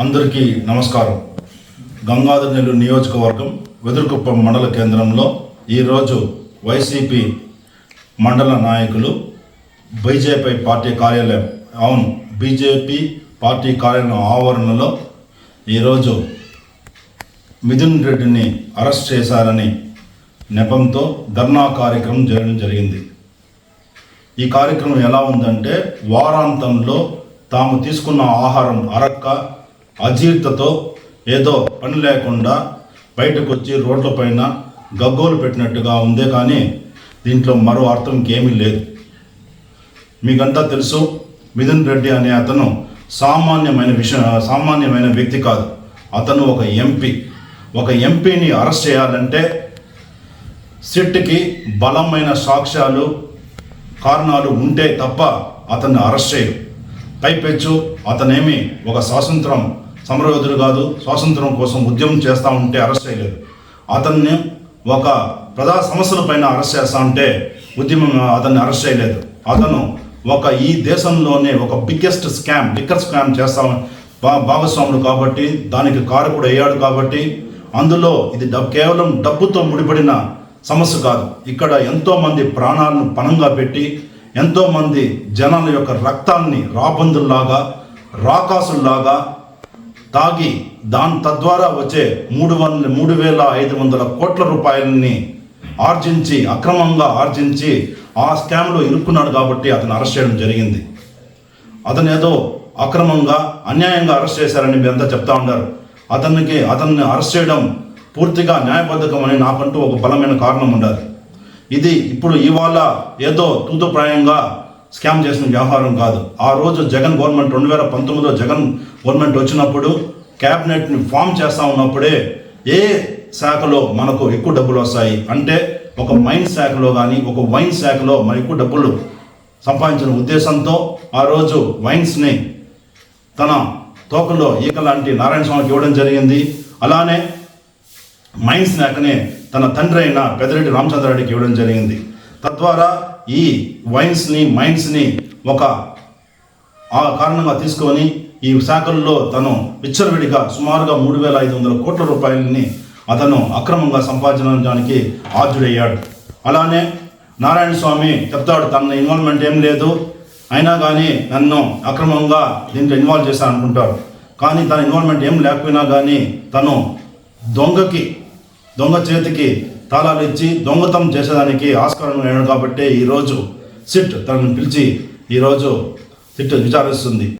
అందరికీ నమస్కారం. గంగాధర్ నెల్లూరు నియోజకవర్గం వెదురుకుప్పం మండల కేంద్రంలో ఈరోజు వైసీపీ మండల నాయకులు బీజేపీ పార్టీ కార్యాలయం అవును బీజేపీ పార్టీ కార్యాలయం ఆవరణలో ఈరోజు మిథున్ రెడ్డిని అరెస్ట్ చేశారని నెపంతో ధర్నా కార్యక్రమం జరగడం జరిగింది. ఈ కార్యక్రమం ఎలా ఉందంటే వారాంతంలో తాము తీసుకున్న ఆహారం అరక్క అజీర్తతో ఏదో పని లేకుండా బయటకు వచ్చి రోడ్లపైన గగ్గోలు పెట్టినట్టుగా ఉందే కానీ దీంట్లో మరో అర్థం ఇంకేమీ లేదు. మీకంతా తెలుసు మిథున్ రెడ్డి అనే అతను సామాన్యమైన విషయం సామాన్యమైన వ్యక్తి కాదు. అతను ఒక ఎంపీ. ఒక ఎంపీని అరెస్ట్ చేయాలంటే సిట్కి బలమైన సాక్ష్యాలు కారణాలు ఉంటే తప్ప అతన్ని అరెస్ట్ చేయరు పైపెచ్చు అతనేమి ఒక స్వాతంత్రం సమరయోధుడు కాదు స్వాతంత్రం కోసం ఉద్యమం చేస్తూ ఉంటే అరెస్ట్ చేయలేదు. అతన్ని ఒక ప్రజా సమస్యలపైన అరెస్ట్ చేస్తా ఉంటే ఉద్యమం అతన్ని అరెస్ట్ చేయలేదు. అతను ఒక ఈ దేశంలోనే ఒక బిగ్గెస్ట్ స్కామ్ లిక్కర్ స్కామ్ చేస్తా భా భాగస్వాముడు కాబట్టి దానికి కారకుడు అయ్యాడు కాబట్టి అందులో ఇది డబ్ కేవలం డబ్బుతో ముడిపడిన సమస్య కాదు. ఇక్కడ ఎంతోమంది ప్రాణాలను పణంగా పెట్టి ఎంతోమంది జనాల యొక్క రక్తాన్ని రాబందుల్లాగా రాకాసుల్లాగా తాగి దాని తద్వారా వచ్చే మూడు వందల మూడు వేల ఐదు వందల కోట్ల రూపాయలని ఆర్జించి అక్రమంగా ఆర్జించి ఆ స్కామ్లో ఇరుక్కున్నాడు కాబట్టి అతను అరెస్ట్ చేయడం జరిగింది. అతను ఏదో అక్రమంగా అన్యాయంగా అరెస్ట్ చేశారని మీరంతా చెప్తా ఉన్నారు. అతనికి అతన్ని అరెస్ట్ చేయడం పూర్తిగా న్యాయబద్ధకం అని నాకంటూ ఒక బలమైన కారణం ఉండాలి. ఇది ఇప్పుడు ఇవాళ ఏదో తూతుప్రాయంగా స్కామ్ చేసిన వ్యవహారం కాదు. ఆ రోజు జగన్ గవర్నమెంట్ రెండు వేల పంతొమ్మిదిలో జగన్ గవర్నమెంట్ వచ్చినప్పుడు క్యాబినెట్ని ఫామ్ చేస్తా ఉన్నప్పుడే ఏ శాఖలో మనకు ఎక్కువ డబ్బులు వస్తాయి? అంటే ఒక మైన్ శాఖలో కానీ ఒక వైన్ శాఖలో మరి ఎక్కువ డబ్బులు సంపాదించిన ఉద్దేశంతో ఆ రోజు వైన్స్ని తన తోకలో ఈక లాంటి నారాయణ స్వామికి ఇవ్వడం జరిగింది. అలానే మైన్స్ శాఖని తన తండ్రి అయిన పెద్దిరెడ్డి రామచంద్రారెడ్డికి ఇవ్వడం జరిగింది. తద్వారా ఈ వైన్స్ని మైండ్స్ని ఒక ఆ కారణంగా తీసుకొని ఈ శాఖల్లో తను విచ్చలవిడిగా సుమారుగా మూడు వేల ఐదు వందల కోట్ల రూపాయలని అతను అక్రమంగా సంపాదించడానికి ఆర్జుడయ్యాడు అలానే నారాయణ స్వామి చెప్తాడు తన ఇన్వాల్వ్మెంట్ ఏం లేదు. అయినా కానీ నన్ను అక్రమంగా దీంట్లో ఇన్వాల్వ్ చేశాను అనుకుంటాడు. కానీ తన ఇన్వాల్వ్మెంట్ ఏం లేకపోయినా కానీ తను దొంగకి దొంగ చేతికి తాళాలు ఇచ్చి దొంగతనం చేసేదానికి ఆస్కారం లేడు కాబట్టి ఈరోజు సిట్ తనను పిలిచి ఈరోజు సిట్ విచారిస్తుంది.